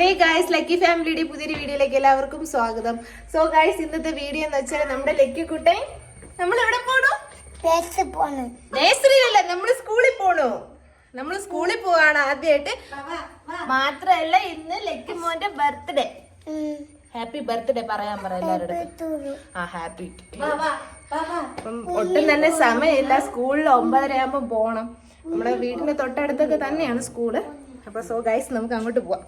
Hey guys lucky ഫാമിലിയുടെ പുതിയൊരു വീഡിയോയിലേക്ക് എല്ലാവർക്കും സ്വാഗതം. സോ ഗായ്സ് ഇന്നത്തെ വീഡിയോ എന്ന് വെച്ചാൽ നമ്മുടെ ലക്കി കുട്ടൻ നമ്മൾ എവിടെ പോണു. നേഴ്സറിയിലല്ല നമ്മൾ സ്കൂളിൽ പോണു. നമ്മൾ സ്കൂളിൽ പോവാണ് ആദ്യമായിട്ട് മാത്രല്ല ഇന്ന് ലക്കി മോന്റെ ബർത്ത്ഡേ ഹാപ്പി ബർത്ത്ഡേ പറയാൻ പറ എല്ലാവരോടും. ആ ഹാപ്പി അപ്പം ഒട്ടും തന്നെ സമയമില്ല. സ്കൂളിൽ ഒമ്പതര ആകുമ്പോൾ പോണം. നമ്മുടെ വീടിന്റെ തൊട്ടടുത്തൊക്കെ തന്നെയാണ് സ്കൂൾ അപ്പൊ സോ ഗൈസ് നമുക്ക് അങ്ങോട്ട് പോവാം.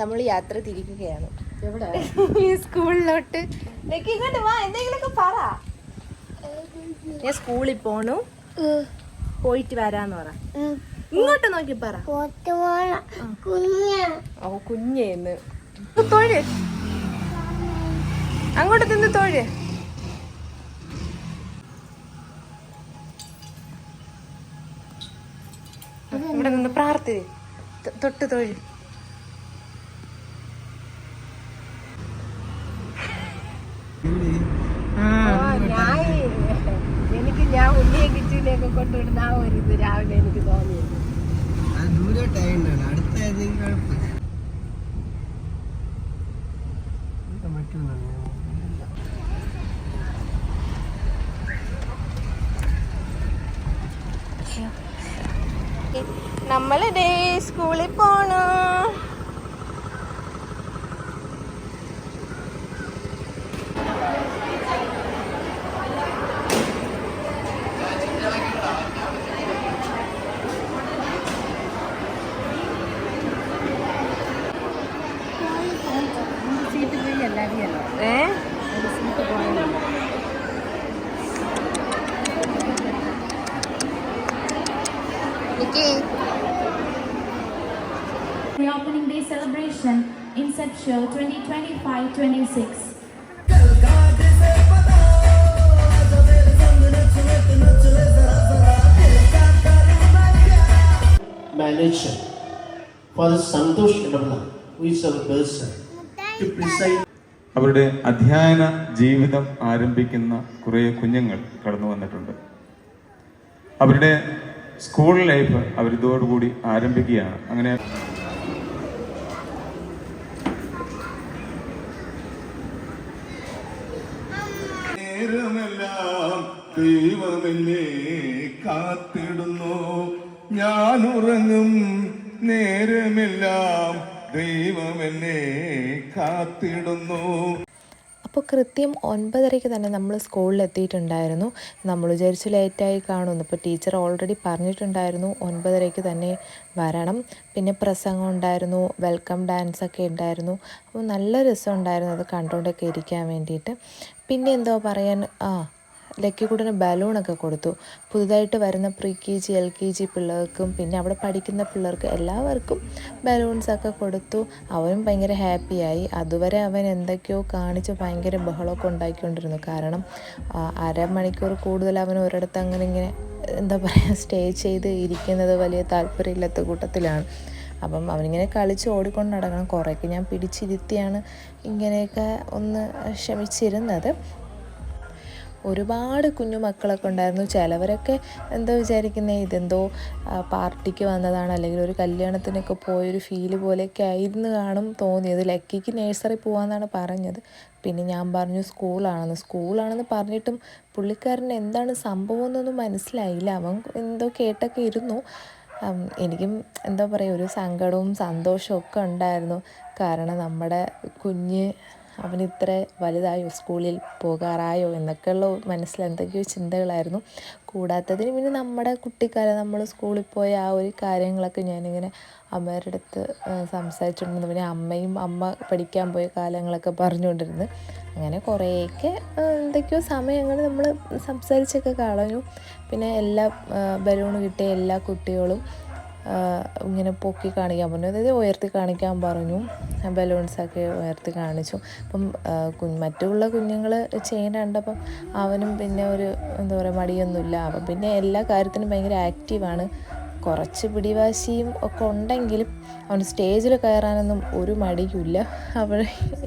നമ്മൾ യാത്ര തിരിക്കുകയാണ്. സ്കൂളിലോട്ട്. ഇങ്ങോട്ട് വാ എന്തെങ്കിലുമൊക്കെ പറ. ഞാൻ സ്കൂളിൽ പോണു. പോയിട്ട് വരാന്ന് പറ. ഇങ്ങോട്ട് നോക്കി പറ. ഓ കുഞ്ഞേന്ന്. തൊഴ്. അങ്ങോട്ട് നിന്ന് തൊഴ്. പ്രാർത്ഥി. തൊട്ട് തൊഴിൽ ഞാൻ എനിക്ക് ഞാൻ ഉള്ളിയെ കിച്ചിനെയൊക്കെ കൊണ്ടുവിടുന്ന ആ ഒരു ഇത് രാവിലെ എനിക്ക് തോന്നിയത് അത് അടുത്ത അടുത്തായിരുന്നെങ്കിൽ കുഴപ്പമില്ല ഇത് മറ്റൊന്നാണ് നമ്മൾ ഡേ സ്കൂളിൽ പോണു. ഏ? ഒരു സീറ്റ് പോയല്ലോ Nikki The opening day celebration in Sepshow 2025-26. manager, Father Santosh Idamla, who is our person, to preside അവരുടെ അധ്യയന ജീവിതം ആരംഭിക്കുന്ന കുറേ കുഞ്ഞുങ്ങൾ കടന്നു വന്നിട്ടുണ്ട് അവരുടെ സ്കൂൾ ലൈഫ് അവരിതോടുകൂടി ആരംഭിക്കുകയാണ് അങ്ങനെ നേരമെല്ലാം ദൈവമെന്നെ കാത്തിടുന്നു. ഞാൻ ഉറങ്ങും നേരമെല്ലാം ദൈവമെന്നെ കാത്തിടുന്നു. അപ്പോൾ കൃത്യം ഒൻപതരയ്ക്ക് തന്നെ നമ്മൾ സ്കൂളിൽ എത്തിയിട്ടുണ്ടായിരുന്നു നമ്മൾ വിചാരിച്ചു ലേറ്റായി കാണുമെന്ന്. ഇപ്പോൾ ടീച്ചർ ഓൾറെഡി പറഞ്ഞിട്ടുണ്ടായിരുന്നു ഒൻപതരയ്ക്ക് തന്നെ വരണം. പിന്നെ പ്രസംഗം ഉണ്ടായിരുന്നു വെൽക്കം ഡാൻസ് ഒക്കെ ഉണ്ടായിരുന്നു. അപ്പോൾ നല്ല രസം ഉണ്ടായിരുന്നു അത് കണ്ടുകൊണ്ടൊക്കെ ഇരിക്കാൻ വേണ്ടിയിട്ട്. പിന്നെ എന്തോ പറയാൻ ആ ലക്കിക്കൂടിന് ബലൂണൊക്കെ കൊടുത്തു. പുതുതായിട്ട് വരുന്ന pre K G L K G പിള്ളേർക്കും പിന്നെ അവിടെ പഠിക്കുന്ന പിള്ളേർക്ക് എല്ലാവർക്കും ബലൂൺസൊക്കെ കൊടുത്തു. അവനും ഭയങ്കര ഹാപ്പിയായി അതുവരെ അവൻ എന്തൊക്കെയോ കാണിച്ച് ഭയങ്കര ബഹളമൊക്കെ ഉണ്ടാക്കിക്കൊണ്ടിരുന്നു. കാരണം അരമണിക്കൂർ കൂടുതൽ അവൻ ഒരിടത്ത് അങ്ങനെ ഇങ്ങനെ എന്താ പറയുക സ്റ്റേ ചെയ്ത് ഇരിക്കുന്നത് വലിയ താല്പര്യമില്ലാത്ത കൂട്ടത്തിലാണ്. അപ്പം അവനിങ്ങനെ കളിച്ച് ഓടിക്കൊണ്ട് നടക്കണം. കുറേയൊക്കെ ഞാൻ പിടിച്ചിരുത്തിയാണ് ഇങ്ങനെയൊക്കെ ഒന്ന് ക്ഷമിച്ചിരുന്നത്. ഒരുപാട് കുഞ്ഞു മക്കളൊക്കെ ഉണ്ടായിരുന്നു. ചിലവരൊക്കെ എന്തോ വിചാരിക്കുന്നത് ഇതെന്തോ പാർട്ടിക്ക് വന്നതാണ് അല്ലെങ്കിൽ ഒരു കല്യാണത്തിനൊക്കെ പോയൊരു ഫീൽ പോലെയൊക്കെ ആയിരുന്നു കാണും തോന്നിയത്. ലക്കിക്ക് നേഴ്സറി പോകാമെന്നാണ് പറഞ്ഞത്. പിന്നെ ഞാൻ പറഞ്ഞു സ്കൂളാണെന്ന്. സ്കൂളാണെന്ന് പറഞ്ഞിട്ടും പുള്ളിക്കാരന് എന്താണ് സംഭവം എന്നൊന്നും മനസ്സിലായില്ല. അവൻ എന്തോ കേട്ടൊക്കെ ഇരുന്നു. എനിക്കും എന്താ പറയുക ഒരു സങ്കടവും സന്തോഷവും ഒക്കെ ഉണ്ടായിരുന്നു. കാരണം നമ്മുടെ കുഞ്ഞ് അവൻ ഇത്ര വലുതായോ സ്കൂളിൽ പോകാറായോ എന്നൊക്കെയുള്ള മനസ്സിൽ എന്തൊക്കെയോ ചിന്തകളായിരുന്നു. കൂടാത്തതിന് പിന്നെ നമ്മുടെ കുട്ടിക്കാലം നമ്മൾ സ്കൂളിൽ പോയ ആ ഒരു കാര്യങ്ങളൊക്കെ ഞാനിങ്ങനെ അമ്മയുടെ അടുത്ത് സംസാരിച്ചുകൊണ്ടിരുന്നു. പിന്നെ അമ്മയും അമ്മ പഠിക്കാൻ പോയ കാലങ്ങളൊക്കെ പറഞ്ഞുകൊണ്ടിരുന്നു. അങ്ങനെ കുറേയൊക്കെ എന്തൊക്കെയോ സമയങ്ങൾ നമ്മൾ സംസാരിച്ചൊക്കെ കളഞ്ഞു. പിന്നെ എല്ലാ ബലൂൺ കിട്ടിയ എല്ലാ കുട്ടികളും ഇങ്ങനെ പൊക്കി കാണിക്കാൻ പറഞ്ഞു. അതായത് ഉയർത്തി കാണിക്കാൻ പറഞ്ഞു. ബലൂൺസൊക്കെ ഉയർത്തി കാണിച്ചു. അപ്പം കു മറ്റുള്ള കുഞ്ഞുങ്ങൾ ചെയ്യുന്ന കണ്ടപ്പം അവനും പിന്നെ ഒരു എന്താ പറയുക മടിയൊന്നുമില്ല. അപ്പം പിന്നെ എല്ലാ കാര്യത്തിനും ഭയങ്കര ആക്റ്റീവാണ് കുറച്ച് പിടിവാശിയും ഒക്കെ ഉണ്ടെങ്കിലും അവൻ സ്റ്റേജിൽ കയറാനൊന്നും ഒരു മടിയുമില്ല. അവൻ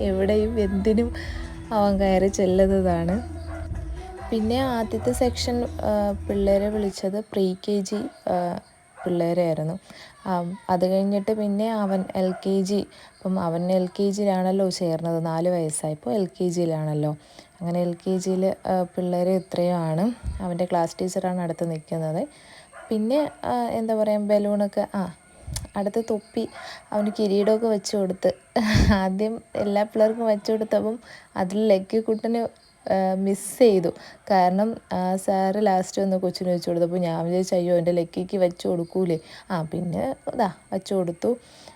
എവിടെയും എന്തിനും അവൻ കയറി ചെല്ലുന്നതാണ്. പിന്നെ ആദ്യത്തെ സെക്ഷൻ പിള്ളേരെ വിളിച്ചത് പ്രീ കെ ജി പിള്ളേരായിരുന്നു. അത് കഴിഞ്ഞിട്ട് പിന്നെ അവൻ എൽ കെ ജി അപ്പം അവൻ എൽ കെ ജിയിലാണല്ലോ ചേർന്നത്. നാല് വയസ്സായപ്പോൾ എൽ കെ ജിയിലാണല്ലോ. അങ്ങനെ എൽ കെ ജിയിൽ പിള്ളേർ ഇത്രയുമാണ്. അവന്റെ ക്ലാസ് ടീച്ചറാണ് അടുത്ത് നിൽക്കുന്നത്. പിന്നെ എന്താ പറയുക ബലൂണൊക്കെ ആ അടുത്ത് തൊപ്പി അവന് കിരീടമൊക്കെ വെച്ച് കൊടുത്ത്. ആദ്യം എല്ലാ പിള്ളേർക്കും വെച്ച് കൊടുത്തപ്പം അതിൽ ലക്കി കുട്ടന് മിസ് ചെയ്തു. കാരണം സാറ് ലാസ്റ്റ് ഒന്ന് കൊച്ചിന് വെച്ച് കൊടുത്തപ്പോൾ ഞാൻ വിചാരിച്ചു അയ്യോ എന്റെ ലക്കിക്ക് വെച്ച് കൊടുക്കൂലേ? ആ പിന്നെ ഇതാ വെച്ച് കൊടുത്തു.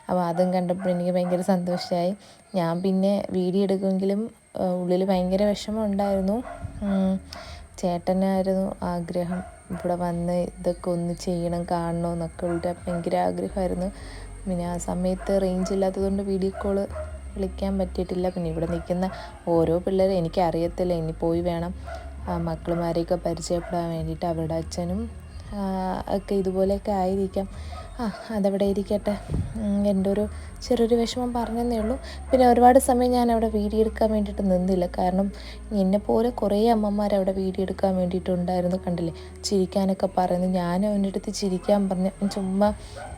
അപ്പോൾ അതും കണ്ടപ്പോൾ എനിക്ക് ഭയങ്കര സന്തോഷമായി ഞാൻ പിന്നെ വീഡിയോ എടുക്കുമെങ്കിലും ഉള്ളിൽ ഭയങ്കര വിഷമം ഉണ്ടായിരുന്നു. ഉം. ചേട്ടനായിരുന്നു ആഗ്രഹം. ഇവിടെ വന്ന് ഇതൊക്കെ ഒന്ന് ചെയ്യണം കാണണം എന്നൊക്കെ ഭയങ്കര ആഗ്രഹമായിരുന്നു. പിന്നെ ആ സമയത്ത് റേഞ്ച് ഇല്ലാത്തതുകൊണ്ട് വീഡിയോ കോൾ വിളിക്കാൻ പറ്റിയിട്ടില്ല. പിന്നെ ഇവിടെ നിൽക്കുന്ന ഓരോ പിള്ളേരും എനിക്കറിയത്തില്ല. ഇനി പോയി വേണം മക്കളുമാരെയൊക്കെ പരിചയപ്പെടാൻ വേണ്ടിയിട്ട്. അവരുടെ അച്ഛനും ഒക്കെ ഇതുപോലെയൊക്കെ ആയിരിക്കാം. ആ അതവിടെ ഇരിക്കട്ടെ. എന്റെ ഒരു ചെറിയൊരു വിഷമം പറഞ്ഞതേ ഉള്ളൂ. പിന്നെ ഒരുപാട് സമയം ഞാൻ അവിടെ വീഡിയോ എടുക്കാൻ വേണ്ടിയിട്ട് നിന്നില്ല. കാരണം എന്നെപ്പോലെ കുറേ അമ്മമാർ അവിടെ വീഡിയോ എടുക്കാൻ വേണ്ടിയിട്ടുണ്ടായിരുന്നു കണ്ടില്ലേ? ചിരിക്കാനൊക്കെ പറയുന്നു. ഞാൻ അവന്റെ അടുത്ത് ചിരിക്കാൻ പറഞ്ഞു. ചുമ്മാ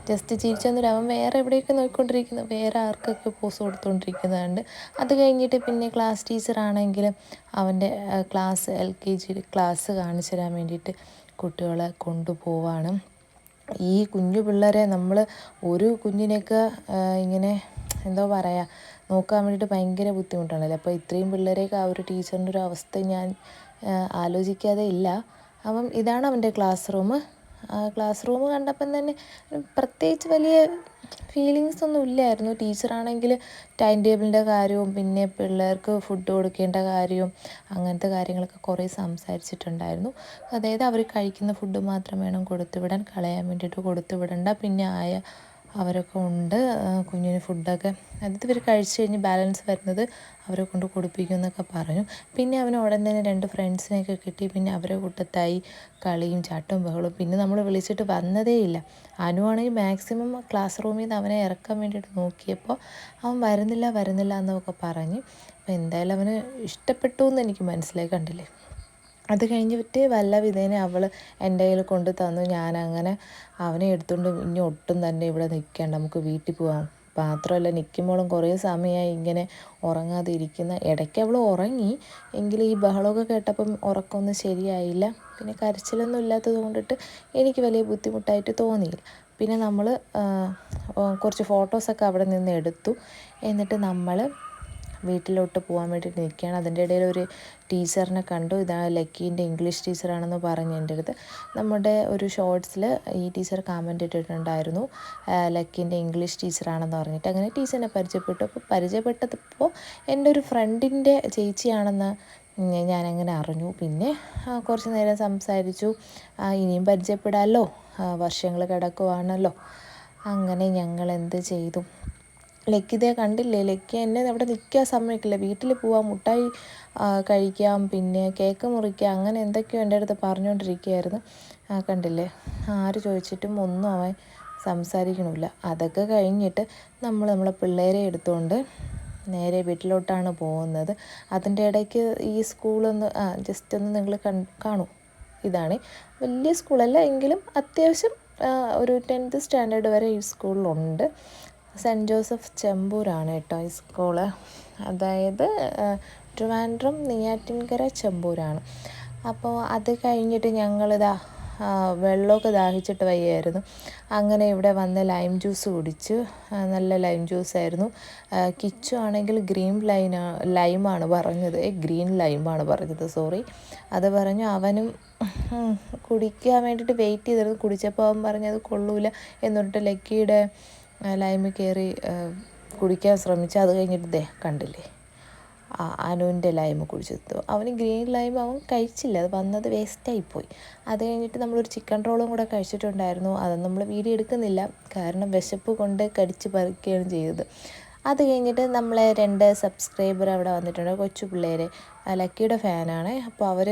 ജസ്റ്റ് ചിരിച്ചെന്നൊരു അവൻ വേറെ എവിടെയൊക്കെ നോക്കിക്കൊണ്ടിരിക്കുന്നു. വേറെ ആർക്കൊക്കെ പോസ് കൊടുത്തുകൊണ്ടിരിക്കുന്നതുണ്ട് അത് കഴിഞ്ഞിട്ട് പിന്നെ ക്ലാസ് ടീച്ചറാണെങ്കിലും അവന്റെ class L K G class കാണിച്ചു തരാൻ വേണ്ടിയിട്ട് കുട്ടികളെ കൊണ്ടുപോവാണ്. ഈ കുഞ്ഞു പിള്ളേരെ നമ്മൾ ഒരു കുഞ്ഞിനെയൊക്കെ ഇങ്ങനെ എന്തോ പറയുക നോക്കാൻ വേണ്ടിയിട്ട് ഭയങ്കര ബുദ്ധിമുട്ടാണല്ലോ? അപ്പോൾ ഇത്രയും പിള്ളേരെയൊക്കെ ആ ഒരു ടീച്ചറിന്റെ ഒരു അവസ്ഥ ഞാൻ ആലോചിക്കാതെ ഇല്ല. അപ്പം ഇതാണ് അവന്റെ ക്ലാസ് റൂം ക്ലാസ് റൂം കണ്ടപ്പം തന്നെ പ്രത്യേകിച്ച് വലിയ ഫീലിങ്സ് ഒന്നും ഇല്ലായിരുന്നു. ടീച്ചറാണെങ്കിൽ ടൈം ടേബിളിന്റെ കാര്യവും പിന്നെ പിള്ളേർക്ക് ഫുഡ് കൊടുക്കേണ്ട കാര്യവും അങ്ങനത്തെ കാര്യങ്ങളൊക്കെ കുറേ സംസാരിച്ചിട്ടുണ്ടായിരുന്നു. അതായത് അവർ കഴിക്കുന്ന ഫുഡ് മാത്രം വേണം കൊടുത്തുവിടാൻ കളയാൻ വേണ്ടിയിട്ട് കൊടുത്തുവിടണ്ട. പിന്നെ ആയ അവരൊക്കെ ഉണ്ട്. കുഞ്ഞിന് ഫുഡൊക്കെ അതായത് ഇവർ കഴിച്ച് കഴിഞ്ഞ് ബാലൻസ് വരുന്നത് അവരെ കൊണ്ട് കൊടുപ്പിക്കും എന്നൊക്കെ പറഞ്ഞു. പിന്നെ അവന് ഉടൻ തന്നെ രണ്ട് ഫ്രണ്ട്സിനെയൊക്കെ കിട്ടി. പിന്നെ അവരെ കൂട്ടത്തായി കളിയും ചാട്ടും ബഹളും പിന്നെ നമ്മൾ വിളിച്ചിട്ട് വന്നതേ ഇല്ല. അനുവാണെങ്കിൽ മാക്സിമം ക്ലാസ് റൂമിൽ നിന്ന് അവനെ ഇറക്കാൻ വേണ്ടിയിട്ട് നോക്കിയപ്പോൾ അവൻ വരുന്നില്ല വരുന്നില്ല എന്നൊക്കെ പറഞ്ഞ്. അപ്പോൾ എന്തായാലും അവന് ഇഷ്ടപ്പെട്ടു എന്ന് എനിക്ക് മനസ്സിലായി. കണ്ടില്ലേ? അത് കഴിഞ്ഞിട്ട് വല്ല വിധേനെ അവൾ എന്റെ കയ്യിൽ കൊണ്ട് തന്നു. ഞാനങ്ങനെ അവനെ എടുത്തുകൊണ്ട് ഇനി ഒട്ടും തന്നെ ഇവിടെ നിൽക്കേണ്ട. നമുക്ക് വീട്ടിൽ പോകാം മാത്രമല്ല നിൽക്കുമ്പോഴും കുറേ സമയമായി ഇങ്ങനെ ഉറങ്ങാതെ ഇരിക്കുന്ന. ഇടയ്ക്ക് അവൾ ഉറങ്ങി. എങ്കിലും ഈ ബഹളമൊക്കെ കേട്ടപ്പം ഉറക്കമൊന്നും ശരിയായില്ല. പിന്നെ കരച്ചിലൊന്നും ഇല്ലാത്തത് കൊണ്ടിട്ട് എനിക്ക് വലിയ ബുദ്ധിമുട്ടായിട്ട് തോന്നിയില്ല. പിന്നെ നമ്മൾ കുറച്ച് ഫോട്ടോസൊക്കെ അവിടെ നിന്ന് എടുത്തു. എന്നിട്ട് നമ്മൾ വീട്ടിലോട്ട് പോകാൻ വേണ്ടിയിട്ട് നിൽക്കുകയാണ്. അതിന്റെ ഇടയിൽ ഒരു ടീച്ചറിനെ കണ്ടു. ഇതാ ലക്കീന്റെ ഇംഗ്ലീഷ് ടീച്ചറാണെന്ന് പറഞ്ഞു എന്റെ അടുത്ത്. നമ്മുടെ ഒരു ഷോർട്സിൽ ഈ ടീച്ചർ കമന്റ് ഇട്ടിട്ടുണ്ടായിരുന്നു. ലക്കീന്റെ ഇംഗ്ലീഷ് ടീച്ചറാണെന്ന് പറഞ്ഞിട്ട്. അങ്ങനെ ടീച്ചറിനെ പരിചയപ്പെട്ടു. അപ്പോൾ പരിചയപ്പെട്ടപ്പോൾ എന്റെ ഒരു ഫ്രണ്ടിന്റെ ചേച്ചിയാണെന്ന് ഞാനങ്ങനെ അറിഞ്ഞു. പിന്നെ കുറച്ച് നേരം സംസാരിച്ചു. ഇനിയും പരിചയപ്പെടാമല്ലോ. വർഷങ്ങൾ കിടക്കുവാണല്ലോ. അങ്ങനെ ഞങ്ങൾ എന്ത് ചെയ്തു? ലക്കിതേ കണ്ടില്ലേ? ലക്കി എന്നെ അവിടെ നിൽക്കാൻ സമ്മതിക്കില്ല. വീട്ടിൽ പോവാം മുട്ടായി കഴിക്കാം പിന്നെ കേക്ക് മുറിക്കാം അങ്ങനെ എന്തൊക്കെയോ എന്റെ അടുത്ത് പറഞ്ഞുകൊണ്ടിരിക്കുകയായിരുന്നു. ആ, കണ്ടില്ലേ? ആര് ചോദിച്ചിട്ടും ഒന്നും അവൻ സംസാരിക്കണില്ല. അതൊക്കെ കഴിഞ്ഞിട്ട് നമ്മൾ നമ്മളെ പിള്ളേരെ എടുത്തുകൊണ്ട് നേരെ വീട്ടിലോട്ടാണ് പോകുന്നത്. അതിന്റെ ഇടയ്ക്ക് ഈ സ്കൂളൊന്ന് ആ ജസ്റ്റ് ഒന്ന് നിങ്ങൾ കൺ കാണൂ. ഇതാണ്. വലിയ സ്കൂളല്ല എങ്കിലും അത്യാവശ്യം ഒരു ടെൻത്ത് സ്റ്റാൻഡേർഡ് വരെ ഈ സ്കൂളിലുണ്ട്. സെന്റ് ജോസഫ് ചെമ്പൂരാണ് കേട്ടോ ഈ സ്കൂൾ. അതായത് ട്രിവാൻഡ്രം നെയ്യാറ്റിൻകര ചെമ്പൂരാണ്. അപ്പോൾ അത് കഴിഞ്ഞിട്ട് ഞങ്ങളിതാ വെള്ളമൊക്കെ ദാഹിച്ചിട്ട് വയ്യായിരുന്നു. അങ്ങനെ ഇവിടെ വന്ന് ലൈം ജ്യൂസ് കുടിച്ചു. നല്ല ലൈം ജ്യൂസായിരുന്നു ആയിരുന്നു. കിച്ചു ആണെങ്കിൽ ഗ്രീൻ ലൈന ലൈമാണ് പറഞ്ഞത്. ഗ്രീൻ ലൈമാണ് പറഞ്ഞത് സോറി. അത് പറഞ്ഞു അവനും കുടിക്കാൻ വേണ്ടിയിട്ട് വെയിറ്റ് ചെയ്തിരുന്നു. കുടിച്ചപ്പോൾ അവൻ പറഞ്ഞത് കൊള്ളൂല എന്നിട്ട് ലക്കിയുടെ ലൈമ് കയറി കുടിക്കാൻ ശ്രമിച്ചു അത് കഴിഞ്ഞിട്ട് ദേ കണ്ടില്ലേ? അനുവിന്റെ ലൈമ് കുടിച്ചെത്തു അവന് ഗ്രീൻ ലൈം അവൻ കഴിച്ചില്ല. അത് വന്നത് വേസ്റ്റായിപ്പോയി അത് കഴിഞ്ഞിട്ട് നമ്മളൊരു ചിക്കൻ റോളും കൂടെ കഴിച്ചിട്ടുണ്ടായിരുന്നു. അത് നമ്മൾ വീഡിയോ എടുക്കുന്നില്ല. കാരണം വിശപ്പ് കൊണ്ട് കടിച്ച് പറിക്കുകയാണ് ചെയ്തത്. അത് കഴിഞ്ഞിട്ട് നമ്മളെ രണ്ട് സബ്സ്ക്രൈബർ അവിടെ വന്നിട്ടുണ്ട്. കൊച്ചു പിള്ളേർ ലക്കിയുടെ ഫാനാണ് അപ്പോൾ അവർ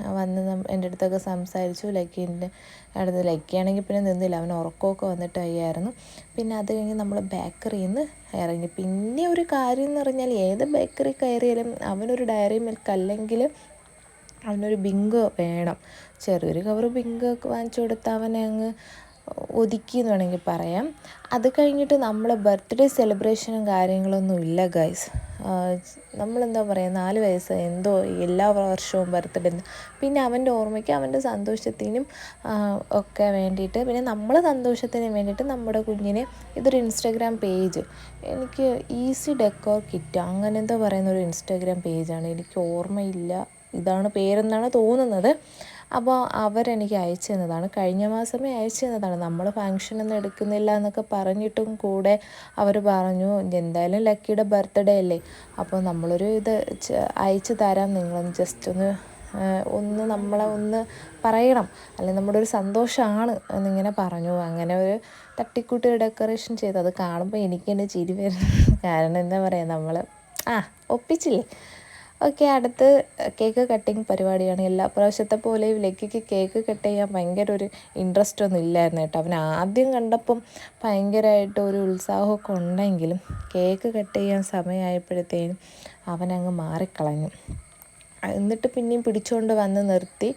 വന്ന് എന്റെ അടുത്തൊക്കെ സംസാരിച്ചു. ലക്കീന്റെ അടുത്ത് ലക്കിയാണെങ്കിൽ പിന്നെ നിന്നില്ല. അവൻ ഉറക്കമൊക്കെ വന്നിട്ട് അയ്യായിരുന്നു. പിന്നെ അത് കഴിഞ്ഞ് നമ്മൾ ബേക്കറിയിൽ നിന്ന് ഇറങ്ങി. പിന്നെ ഒരു കാര്യം എന്ന് പറഞ്ഞാൽ ഏത് ബേക്കറി കയറിയാലും അവനൊരു ഡയറി മിൽക്ക് അല്ലെങ്കിൽ അവനൊരു ബിങ്കോ വേണം. ചെറിയൊരു കവർ ബിങ്കോ ഒക്കെ വാങ്ങിച്ചു കൊടുത്താൽ അവനെ അങ്ങ് ഒതുക്കി എന്ന് വേണമെങ്കിൽ പറയാം. അത് കഴിഞ്ഞിട്ട് നമ്മൾ ബർത്ത്ഡേ സെലിബ്രേഷനും കാര്യങ്ങളൊന്നും ഇല്ല ഗൈസ്. നമ്മളെന്താ പറയുക നാല് വയസ്സ് എന്തോ എല്ലാ വർഷവും ബർത്ത്ഡേ പിന്നെ അവന്റെ ഓർമ്മയ്ക്ക് അവന്റെ സന്തോഷത്തിനും ഒക്കെ വേണ്ടിയിട്ട് പിന്നെ നമ്മൾ സന്തോഷത്തിന് വേണ്ടിയിട്ട് നമ്മുടെ കുഞ്ഞിനെ ഇതൊരു ഇൻസ്റ്റാഗ്രാം പേജ്. എനിക്ക് ഈസി ഡെക്കോർ കിറ്റ് അങ്ങനെ എന്താ പറയുന്ന ഒരു ഇൻസ്റ്റാഗ്രാം പേജാണ്. എനിക്ക് ഓർമ്മയില്ല. ഇതാണ് പേരെന്നാണ് തോന്നുന്നത്. അപ്പോൾ അവരെനിക്ക് അയച്ചു തന്നതാണ്. കഴിഞ്ഞ മാസമേ അയച്ചു തന്നതാണ്. നമ്മൾ ഫങ്ഷനൊന്നും എടുക്കുന്നില്ല എന്നൊക്കെ പറഞ്ഞിട്ടും കൂടെ അവർ പറഞ്ഞു എന്തായാലും ലക്കിയുടെ ബർത്ത്ഡേ അല്ലേ? അപ്പോൾ നമ്മളൊരു ഇത് അയച്ചു തരാം. നിങ്ങളൊന്ന് ജസ്റ്റ് ഒന്ന് ഒന്ന് നമ്മളെ ഒന്ന് പറയണം. അല്ലെങ്കിൽ നമ്മുടെ ഒരു സന്തോഷമാണ് എന്നിങ്ങനെ പറഞ്ഞു. അങ്ങനെ ഒരു തട്ടിക്കൂട്ടി ഡെക്കറേഷൻ ചെയ്തു. അത് കാണുമ്പോൾ എനിക്ക് തന്നെ ചിരി വരുന്നു കാരണം എന്താ പറയുക നമ്മൾ ആ ഒപ്പിച്ചില്ലേ? ഓക്കെ അടുത്ത് കേക്ക് കട്ടിങ് പരിപാടിയാണ്. എല്ലാ പ്രാവശ്യത്തെ പോലെ ലക്കിക്ക് കേക്ക് കട്ട് ചെയ്യാൻ ഭയങ്കര ഒരു ഇൻട്രസ്റ്റ് ഒന്നും ഇല്ലായിരുന്നു കേട്ടോ. അവൻ ആദ്യം കണ്ടപ്പം ഭയങ്കരമായിട്ട് ഒരു ഉത്സാഹമൊക്കെ ഉണ്ടെങ്കിലും കേക്ക് കട്ട് ചെയ്യാൻ സമയമായപ്പോഴത്തേനും അവനങ്ങ് മാറിക്കളഞ്ഞു. എന്നിട്ട് പിന്നെയും പിടിച്ചുകൊണ്ട് വന്ന് നിർത്തി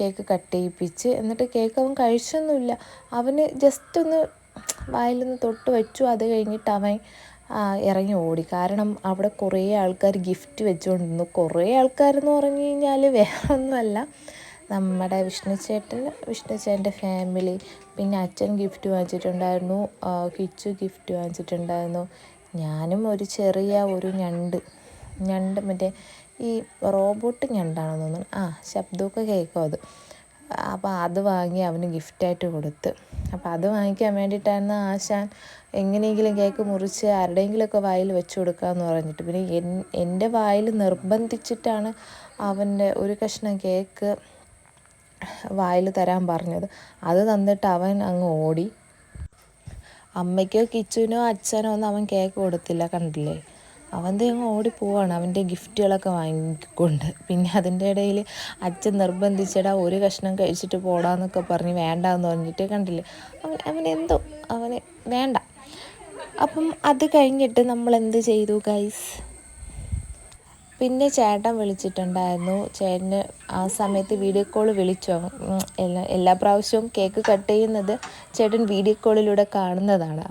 കേക്ക് കട്ട് ചെയ്യിപ്പിച്ച്. എന്നിട്ട് കേക്ക് അവൻ കഴിച്ചൊന്നുമില്ല. അവന് ജസ്റ്റ് ഒന്ന് വായിലൊന്ന് തൊട്ട് വെച്ചു. അത് കഴിഞ്ഞിട്ട് അവൻ ഇറങ്ങി ഓടി. കാരണം അവിടെ കുറേ ആൾക്കാർ ഗിഫ്റ്റ് വെച്ചുകൊണ്ടിരുന്നു. കുറേ ആൾക്കാരെന്ന് പറഞ്ഞു കഴിഞ്ഞാൽ വേറെ ഒന്നുമല്ല നമ്മുടെ വിഷ്ണു ചേട്ടൻ വിഷ്ണു ചേട്ടന്റെ ഫാമിലി പിന്നെ അച്ഛൻ ഗിഫ്റ്റ് വാങ്ങിച്ചിട്ടുണ്ടായിരുന്നു. കിച്ചു ഗിഫ്റ്റ് വാങ്ങിച്ചിട്ടുണ്ടായിരുന്നു. ഞാനും ഒരു ചെറിയ ഒരു ഞണ്ട്. ഞണ്ട് മറ്റേ ഈ റോബോട്ട് ഞണ്ടാണെന്ന് തോന്നുന്നു. ആ ശബ്ദമൊക്കെ കേൾക്കും അത്. അപ്പോൾ അത് വാങ്ങി അവന് ഗിഫ്റ്റായിട്ട് കൊടുത്ത്. അപ്പോൾ അത് വാങ്ങിക്കാൻ വേണ്ടിയിട്ടായിരുന്നു ആശാൻ എങ്ങനെയെങ്കിലും കേക്ക് മുറിച്ച് ആരുടെയെങ്കിലുമൊക്കെ വായിൽ വെച്ച് കൊടുക്കാമെന്ന് പറഞ്ഞിട്ട്. പിന്നെ എൻ എന്റെ വായിൽ നിർബന്ധിച്ചിട്ടാണ് അവന്റെ ഒരു കഷ്ണം കേക്ക് വായിൽ തരാൻ പറഞ്ഞത്. അത് തന്നിട്ട് അവൻ അങ്ങ് ഓടി. അമ്മയ്ക്കോ കിച്ചുവിനോ അച്ഛനോ ഒന്നും അവൻ കേക്ക് കൊടുത്തില്ല കണ്ടില്ലേ? അവൻ ഓടി പോവാണ്. അവന്റെ ഗിഫ്റ്റുകളൊക്കെ വാങ്ങിക്കൊണ്ട്. പിന്നെ അതിന്റെ ഇടയിൽ അച്ഛൻ നിർബന്ധിച്ചടാ ഒരു കഷ്ണം കഴിച്ചിട്ട് പോടാന്നൊക്കെ പറഞ്ഞ് വേണ്ടാന്ന് പറഞ്ഞിട്ട് കണ്ടില്ലേ? അവൻ എന്തോ അവന് വേണ്ട. അപ്പം അത് കഴിഞ്ഞിട്ട് നമ്മൾ എന്ത് ചെയ്തു ഗൈസ് പിന്നെ ചേട്ടൻ വിളിച്ചിട്ടുണ്ടായിരുന്നു. ചേട്ടന് ആ സമയത്ത് വീഡിയോ കോൾ വിളിച്ചു. എല്ലാ എല്ലാ പ്രാവശ്യവും കേക്ക് കട്ട് ചെയ്യുന്നത് ചേട്ടൻ വീഡിയോ കോളിലൂടെ കാണുന്നതാണ്.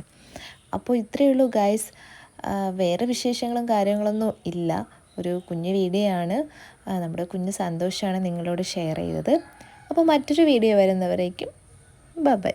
അപ്പോൾ ഇത്രയേ ഉള്ളൂ ഗൈസ് വേറെ വിശേഷങ്ങളും കാര്യങ്ങളൊന്നും ഇല്ല. ഒരു കുഞ്ഞു വീഡിയോ ആണ് നമ്മുടെ കുഞ്ഞു സന്തോഷമാണ് നിങ്ങളോട് ഷെയർ ചെയ്തത്. അപ്പോൾ മറ്റൊരു വീഡിയോ വരുന്നവരേക്കും ബൈ